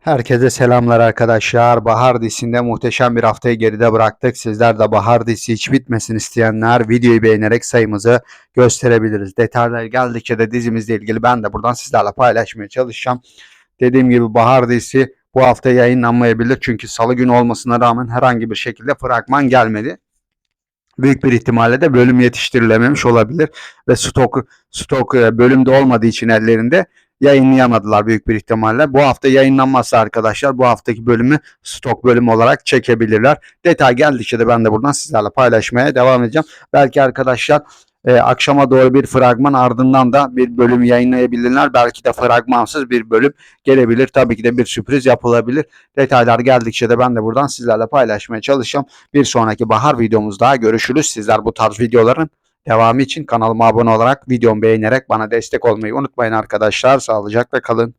Herkese selamlar arkadaşlar. Bahar dizisinde muhteşem bir haftayı geride bıraktık. Sizler de Bahar dizisi hiç bitmesin isteyenler videoyu beğenerek sayımızı gösterebiliriz. Detaylar geldikçe de dizimizle ilgili ben de buradan sizlerle paylaşmaya çalışacağım. Dediğim gibi Bahar dizisi bu hafta yayınlanmayabilir. Çünkü salı günü olmasına rağmen herhangi bir şekilde fragman gelmedi. Büyük bir ihtimalle de bölüm yetiştirilememiş olabilir ve stok stok e, bölümde olmadığı için ellerinde yayınlayamadılar büyük bir ihtimalle. Bu hafta yayınlanmazsa arkadaşlar bu haftaki bölümü stok bölümü olarak çekebilirler. Detay geldikçe de ben de buradan sizlerle paylaşmaya devam edeceğim. Belki arkadaşlar e, akşama doğru bir fragman ardından da bir bölüm yayınlayabilirler. Belki de fragmansız bir bölüm gelebilir. Tabii ki de bir sürpriz yapılabilir. Detaylar geldikçe de ben de buradan sizlerle paylaşmaya çalışacağım. Bir sonraki bahar videomuzda görüşürüz. Sizler bu tarz videoların devamı için kanalıma abone olarak videomu beğenerek bana destek olmayı unutmayın arkadaşlar. Sağlıcakla kalın.